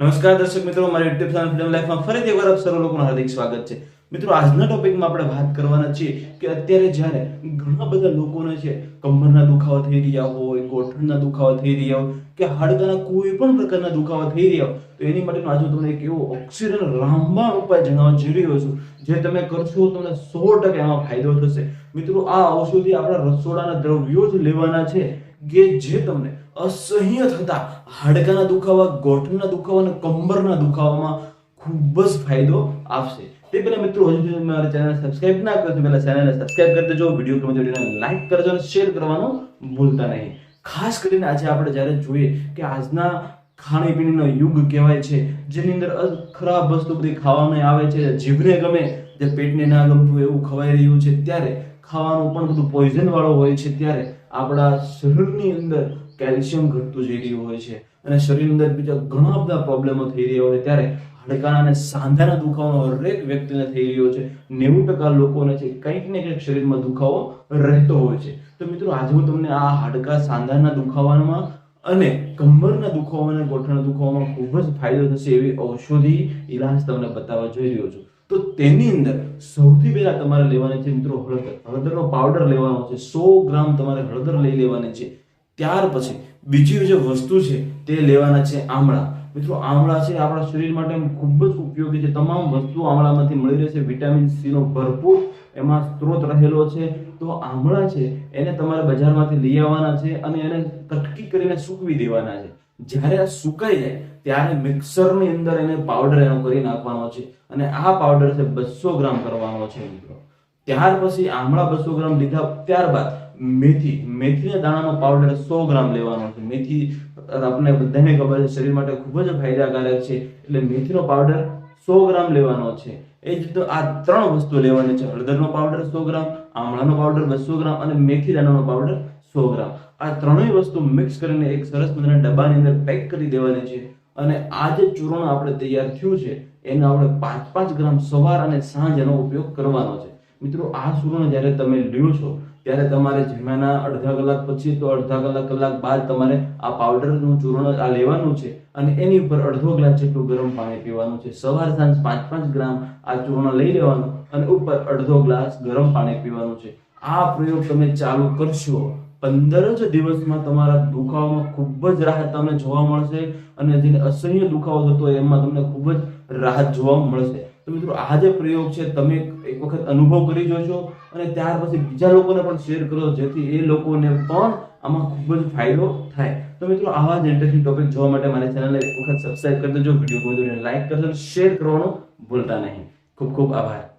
નમસ્કાર દર્શક મિત્રો મારી યુટ્યુબ ચેનલ ફિલ્મ લાઈફમાં ફરીથી એકવાર આપ સર્વ લોકોનું હાર્દિક સ્વાગત છે. મિત્રો, આજના ટોપિકમાં આપણે વાત કરવાના છીએ કે અત્યારે જ્યારે ઘણા બધા લોકોને છે, કમરના દુખાવા થઈ રહ્યા હોય, ગોઠણના દુખાવા થઈ રહ્યા હોય, કે હાડકાના કોઈ પણ પ્રકારના દુખાવા થઈ રહ્યા હોય, તો એની માટેનો આજે તમને એક એવો ઓક્સિજન રામબાણ ઉપાય જણાવવા જઈ રહ્યો છું, જે તમે કરશો તમને સો ટકા એમાં ફાયદો થશે. મિત્રો, આ ઔષધિ આપણા રસોડાના દ્રવ્યો જ લેવાના છે, કે જે તમને અસહ્ય થતા, હાડકાના દુખાવા ગોઠણના દુખાવા અને કમરના દુખાવામાં ખૂબ જ ફાયદો આપશે. તે પહેલા મિત્રો, હજુ સુધી મારી ચેનલ સબસ્ક્રાઇબ ના કરો પહેલાં ચેનલને સબસ્ક્રાઇબ કરી દેજો. વીડિયો ગમે વિડીયોને લાઈક કરજો અને શેર કરવાનું ભૂલતા નહીં. ખાસ કરીને આજે આપણે જ્યારે જોઈએ કે આજના ખાણીપીણીનો યુગ કહેવાય છે, જેની અંદર ખરાબ વસ્તુ બધી ખાવામાં આવે છે, જીભને ગમે, જે પેટને ના ગમતું એવું ખવાઈ રહ્યું છે, ત્યારે ખાવાનું પણ બધું પોઈઝન વાળો હોય છે. ત્યારે આપણા શરીરની અંદર કેલ્શિયમ ઘટતું જઈ રહ્યું હોય છે. અને શરીરની અંદર બીજા ઘણા બધા પ્રોબ્લેમો થઈ રહ્યા હોય ત્યારે હાડકાના અને સાંધાના દુખાવાનો હરેક વ્યક્તિને થઈ રહ્યો છે. નેવું ટકા લોકોને છે કંઈક ને કંઈક શરીરમાં દુખાવો રહેતો હોય છે. તો મિત્રો, આજે હું તમને આ હાડકા સાંધાના દુખાવામાં અને કમરના દુખાવામાં અને ગોઠણના દુખાવામાં ખૂબ જ ફાયદો થશે એવી ઔષધિ ઈલાજ તમને બતાવવા જઈ રહ્યો છું. તો તેની અંદર સૌથી પહેલા તમારે લેવાની છે મિત્રો હળદર. હળદરનો પાવડર લેવાનો છે. સો ગ્રામ તમારે હળદર લઈ લેવાની છે. ત્યાર પછી બીજી જે વસ્તુ છે તે લેવાના છે આમળા. મિત્રો, આમળા છે આપણા શરીર માટે ખૂબ જ ઉપયોગી છે. તમામ વસ્તુ આમળામાંથી મળી રહેશે. વિટામિન સી નો ભરપૂર એમાં સ્ત્રોત રહેલો છે. તો આમળા છે એને તમારે બજારમાંથી લઈ આવવાના છે અને એને કટકી કરીને સૂકવી દેવાના છે. જ્યારે આ સુકાઈ જાય, ત્યારે મિક્સરની અંદર એને પાવડર એનો કરી નાખવાનો છે અને આ પાવડર છે બસો ગ્રામ કરવાનો છે, મિત્રો. ત્યાર પછી આમળા બસો ગ્રામ લીધા ત્યારબાદ મેથી, મેથીના દાણાનો પાવડર સો ગ્રામ લેવાનો છે. મેથી આપણે બધાને ખબર છે, શરીર માટે ખૂબ જ ફાયદાકારક છે. એટલે મેથીનો પાવડર સો ગ્રામ લેવાનો છે. એ જ રીતે આ ત્રણ વસ્તુ લેવાની છે. હળદરનો પાવડર સો ગ્રામ, આમળાનો પાવડર બસો ગ્રામ અને મેથી દાણાનો પાવડર સો ગ્રામ. આ ત્રણેય વસ્તુ મિક્સ કરીને એક સરસ મજાના ડબ્બાની અંદર પેક કરી દેવાની છે. અને આ જે ચૂર્ણ આપણે તૈયાર થયું છે, એનો આપણે પાંચ પાંચ ગ્રામ સવાર અને સાંજ એનો ઉપયોગ કરવાનો છે. મિત્રો, આ ચૂર્ણ જ્યારે તમે લ્યો છો, ત્યારે તમારે જમ્યાના અડધા કલાક પછી તો અડધા કલાક કલાક બાદ તમારે આ પાવડરનું ચૂર્ણ આ લેવાનું છે અને એની ઉપર અડધો ગ્લાસ જેટલું ગરમ પાણી પીવાનું છે. સવાર સાંજ પાંચ પાંચ ગ્રામ આ ચૂર્ણ લઈ લેવાનું અને ઉપર અડધો ગ્લાસ ગરમ પાણી પીવાનું છે. આ પ્રયોગ તમે ચાલુ કરશો, પંદર જ દિવસમાં તમારા દુખાવામાં ખૂબ જ રાહત તમને જોવા મળશે અને જેને અસહ્ય દુખાવો થતો હોય એમાં તમને ખૂબ જ રાહત જોવા મળશે. તો મિત્રો, આ જે પ્રયોગ છે, તમે એક વખત અનુભવ કરી જોજો અને ત્યાર પછી બીજા લોકોને પણ શેર કરો, જેથી એ લોકોને પણ આમાં ખૂબ જ ફાયદો થાય. તો મિત્રો, આવા જ ઇન્ટરેસ્ટિંગ ટોપિક જોવા માટે મારી ચેનલને એક વખત સબસ્ક્રાઇબ કરી દેજો વીડિયો ગમે તો લાઈક કરજો શેર કરવાનું ભૂલતા નહીં. ખૂબ ખૂબ આભાર.